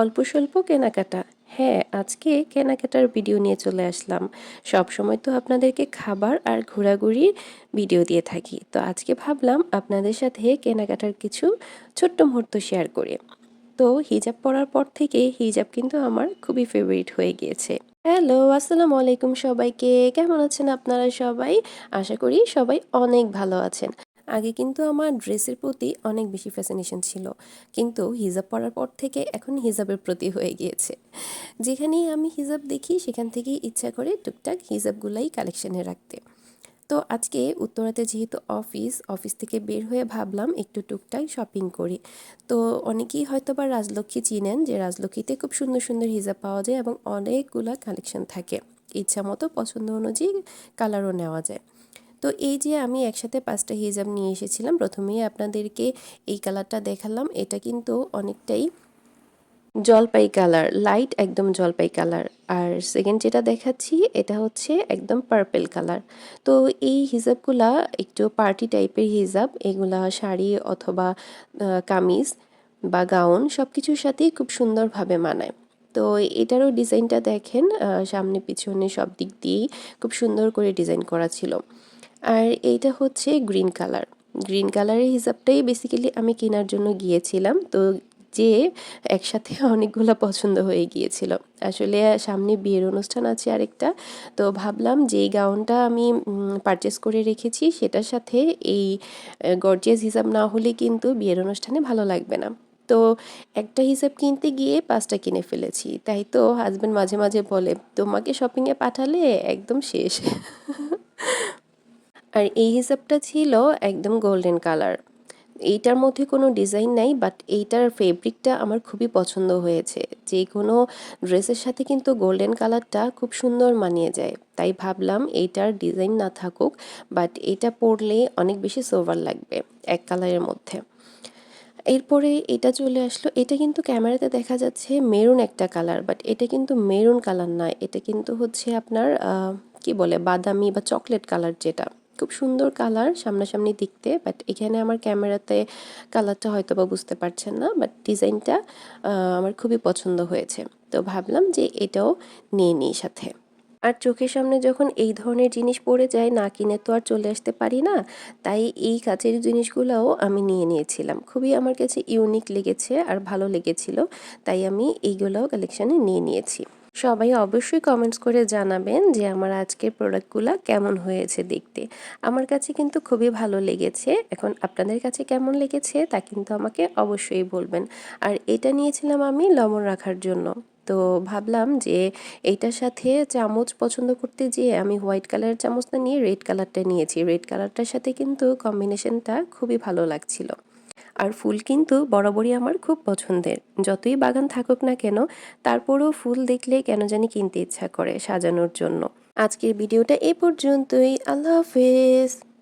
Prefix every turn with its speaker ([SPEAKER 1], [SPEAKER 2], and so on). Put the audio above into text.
[SPEAKER 1] অল্প স্বল্প কেনাকাটা। হ্যাঁ আজকে কেনাকাটার ভিডিও নিয়ে চলে আসলাম। সব সময় তো আপনাদেরকে খাবার আর ঘোরাঘুরির ভিডিও দিয়ে থাকি। তো আজকে ভাবলাম আপনাদের সাথে কেনাকাটার কিছু ছোট্ট মুহূর্ত শেয়ার করে। তো হিজাব পরার পর থেকে হিজাব কিন্তু আমার খুবই ফেভারিট হয়ে গিয়েছে। হ্যালো আসসালামু আলাইকুম সবাইকে। কেমন আছেন আপনারা সবাই? আশা করি সবাই অনেক ভালো আছেন। আগে কিন্তু আমার ড্রেসের প্রতি অনেক বেশি ফ্যাসিনেশন ছিল। কিন্তু হিজাব পরার পর থেকে এখন হিজাবের প্রতি হয়ে গিয়েছে। যেখানেই আমি হিজাব দেখি, সেখান থেকেই ইচ্ছা করে টুকটাক হিজাবগুলাই কালেকশানে রাখতে। তো আজকে উত্তরাতে যেহেতু অফিস অফিস থেকে বের হয়ে ভাবলাম একটু টুকটাক শপিং করি। তো অনেকেই হয়তো বা রাজলক্ষ্মী চিনেন যে রাজলক্ষ্মীতে খুব সুন্দর সুন্দর হিজাব পাওয়া যায় এবং অনেকগুলো কালেকশন থাকে। ইচ্ছা মতো পছন্দ অনুযায়ী কালারও নেওয়া যায়। তো এই যে আমি একসাথে পাঁচটা হিজাব নিয়ে এসেছিলাম, প্রথমেই আপনাদেরকে এই কালারটা দেখালাম। এটা কিন্তু অনেকটাই জলপাই কালার লাইট একদম জলপাই কালার। আর সেকেন্ড যেটা দেখাচ্ছি, এটা হচ্ছে একদম পার্পেল কালার। তো এই হিজাবগুলা একটু পার্টি টাইপের হিজাব, এগুলা শাড়ি অথবা কামিজ বা গাউন সব কিছুর সাথেই খুব সুন্দরভাবে মানায়। তো এটারও ডিজাইনটা দেখেন সামনে পিছনে সব দিক দিয়েই খুব সুন্দর করে ডিজাইন করা ছিল। আর এইটা হচ্ছে গ্রিন কালার। গ্রিন কালারের হিসাবটাই বেসিক্যালি আমি কেনার জন্য গিয়েছিলাম। তো যে একসাথে অনেকগুলো পছন্দ হয়ে গিয়েছিল। আসলে সামনে বিয়ের অনুষ্ঠান আছে আরেকটা। তো ভাবলাম যে এই গাউনটা আমি পারচেস করে রেখেছি। সেটার সাথে এই গর্জিয়াস হিসাব না হলে কিন্তু বিয়ের অনুষ্ঠানে ভালো লাগবে না। তো একটা হিসাব কিনতে গিয়ে পাঁচটা কিনে ফেলেছি। তাই তো হাজব্যান্ড মাঝে মাঝে বলে, তোমাকে শপিংয়ে পাঠালে একদম শেষ। আর এই হিসাবটা ছিল একদম গোল্ডেন কালার এইটার মধ্যে কোনো ডিজাইন নাই বাট এইটার ফেব্রিকটা আমার খুবই পছন্দ হয়েছে। যে কোনো ড্রেসের সাথে কিন্তু গোল্ডেন কালারটা খুব সুন্দর মানিয়ে যায়। তাই ভাবলাম এইটার ডিজাইন না থাকুক বাট এটা পরলে অনেক বেশি সোভার লাগবে এক কালারের মধ্যে। এরপরে এটা চলে আসলো, এটা কিন্তু ক্যামেরাতে দেখা যাচ্ছে মেরুন একটা কালার বাট এটা কিন্তু মেরুন কালার নয় এটা কিন্তু হচ্ছে আপনার কি বলে, বাদামি বা চকলেট কালার যেটা। খুব সুন্দর কালার সামনাসামনি দেখতে বাট এখানে আমার ক্যামেরাতে কালারটা হয়তো বা বুঝতে পারছেন না বাট ডিজাইনটা আমার খুবই পছন্দ হয়েছে। তো ভাবলাম যে এটাও নিয়ে নিই সাথে। আর চোখের সামনে যখন এই ধরনের জিনিস পড়ে যায়, না কিনে তো আর চলে আসতে পারি না, তাই এই কাচের জিনিসগুলোও আমি নিয়ে নিয়েছিলাম। খুবই আমার কাছে ইউনিক লেগেছে আর ভালো লেগেছিল, তাই আমি এইগুলোও কালেকশানে নিয়ে নিয়েছি। সবাই অবশ্যই কমেন্টস করে জানাবেন যে আমার আজকের প্রোডাক্টগুলো কেমন হয়েছে দেখতে। আমার কাছে কিন্তু খুবই ভালো লেগেছে। এখন আপনাদের কাছে কেমন লেগেছে তা কিন্তু আমাকে অবশ্যই বলবেন। আর এটা নিয়েছিলাম আমি লবণ রাখার জন্য। তো ভাবলাম যে এইটার সাথে চামচ পছন্দ করতে যেয়ে আমি হোয়াইট কালারের চামচটা নিয়ে রেড কালারটা নিয়েছি। রেড কালারটার সাথে কিন্তু কম্বিনেশনটা খুবই ভালো লাগছিল। আর ফুল কিন্তু বরাবরই আমার খুব পছন্দের। যতই বাগান থাকুক না কেন, তারপরেও ফুল দেখলে কেন জানি কিনতে ইচ্ছা করে সাজানোর জন্য। আজকের ভিডিওটা এ পর্যন্তই। আল্লাহ হাফেজ।